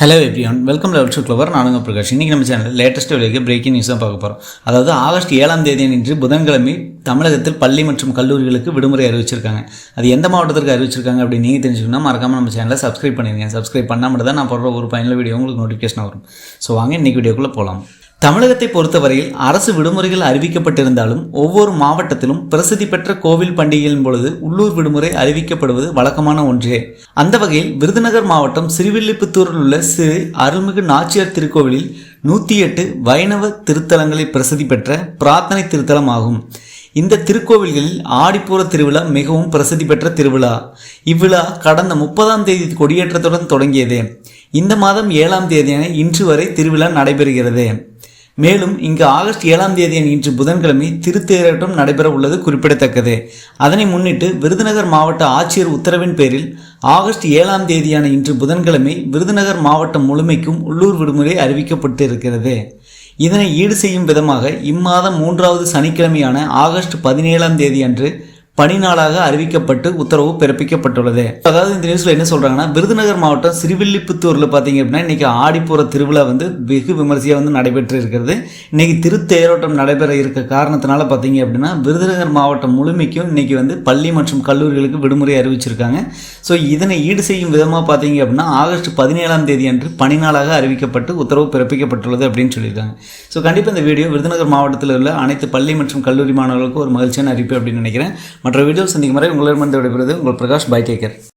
Hello everyone welcome level to clever நானுங்க பிரகாஷ். இன்றைக்கி நம்ம சேனலில் லேட்டஸ்ட் விலைக்கு பிரேக்கிங் நியூஸ் தான் பார்க்க போகிறோம் அதாவது ஆகஸ்ட் ஏழாம் தேதி நின்று புதன்கிழமை தமிழகத்தில் பள்ளி மற்றும் கல்லூரிகளுக்கு விடுமுறை அறிவிச்சிருக்காங்க. அது எந்த மாவட்டத்திற்கு அறிவிச்சிருக்காங்க அப்படின்னு நீங்கள் தெரிஞ்சுக்கணும்னா மறக்காமல் நம்ம சேனலை சப்ஸ்கிரைப் பண்ணிடுங்க. சப்ஸ்கிரைப் பண்ணாமல் தான் நான் போடுற ஒரு பயனுள்ள வீடியோ உங்களுக்கு நோட்டிஃபிகேஷன் வரும். ஸோ வாங்க இன்றைக்கி வீடியோக்குள்ளே போகலாம் தமிழகத்தை பொறுத்தவரையில் அரசு விடுமுறைகள் அறிவிக்கப்பட்டிருந்தாலும் ஒவ்வொரு மாவட்டத்திலும் பிரசித்தி பெற்ற கோவில் பண்டிகையின் பொழுது உள்ளூர் விடுமுறை அறிவிக்கப்படுவது வழக்கமான ஒன்றே. அந்த வகையில் விருதுநகர் மாவட்டம் சிறுவில்லிபுத்தூரில் உள்ள சிறு அருள்மிகு நாச்சியார் திருக்கோவிலில் நூற்றி எட்டு வைணவ திருத்தலங்களில் பிரசித்தி பெற்ற பிரார்த்தனை திருத்தலம் ஆகும். இந்த திருக்கோவில்களில் ஆடிப்பூர திருவிழா மிகவும் பிரசித்தி பெற்ற திருவிழா. இவ்விழா கடந்த முப்பதாம் தேதி கொடியேற்றத்துடன் தொடங்கியது. இந்த மாதம் ஏழாம் தேதியான இன்று வரை திருவிழா நடைபெறுகிறது. மேலும் இங்கு ஆகஸ்ட் ஏழாம் தேதி இன்று புதன்கிழமை திருத்தேரோட்டம் நடைபெற உள்ளது குறிப்பிடத்தக்கது. அதனை முன்னிட்டு விருதுநகர் மாவட்ட ஆட்சியர் உத்தரவின் பேரில் ஆகஸ்ட் ஏழாம் தேதியான இன்று புதன்கிழமை விருதுநகர் மாவட்டம் முழுமைக்கும் உள்ளூர் விடுமுறை அறிவிக்கப்பட்டு இருக்கிறது இதனை ஈடு செய்யும் விதமாக இம்மாதம் மூன்றாவது சனிக்கிழமையான ஆகஸ்ட் பதினேழாம் தேதி அன்று பணி நாளாக அறிவிக்கப்பட்டு உத்தரவு பிறப்பிக்கப்பட்டுள்ளது. அதாவது இந்த நியூஸ்ல என்ன சொல்றாங்கன்னா விருதுநகர் மாவட்டம் சிறுவில்லிபுத்தூர்ல பாத்தீங்க அப்படின்னா இன்னைக்கு ஆடிப்பூர திருவிழா வந்து வெகு விமரிசையா வந்து நடைபெற்று இருக்கிறது. இன்னைக்கு திருத்தேரோட்டம் நடைபெற இருக்க காரணத்தினால பாத்தீங்க அப்படின்னா விருதுநகர் மாவட்டம் முழுமைக்கும் இன்னைக்கு வந்து பள்ளி மற்றும் கல்லூரிகளுக்கு விடுமுறை அறிவிச்சிருக்காங்க. ஸோ இதனை ஈடு செய்யும் விதமாக பார்த்தீங்க அப்படின்னா ஆகஸ்ட் பதினேழாம் தேதி அன்று பணி நாளாக அறிவிக்கப்பட்டு உத்தரவு பிறப்பிக்கப்பட்டுள்ளது அப்படின்னு சொல்லியிருக்காங்க. ஸோ கண்டிப்பாக இந்த வீடியோ விருதுநகர் மாவட்டத்தில் உள்ள அனைத்து பள்ளி மற்றும் கல்லூரி மாணவர்களுக்கு ஒரு மகிழ்ச்சியான அறிவிப்பு அப்படின்னு நினைக்கிறேன். மற்ற வீடியோ சந்திக்கும் வரை உங்களிடமிருந்து விடைபெறுவது உங்கள் பிரகாஷ் பை டேக்கர்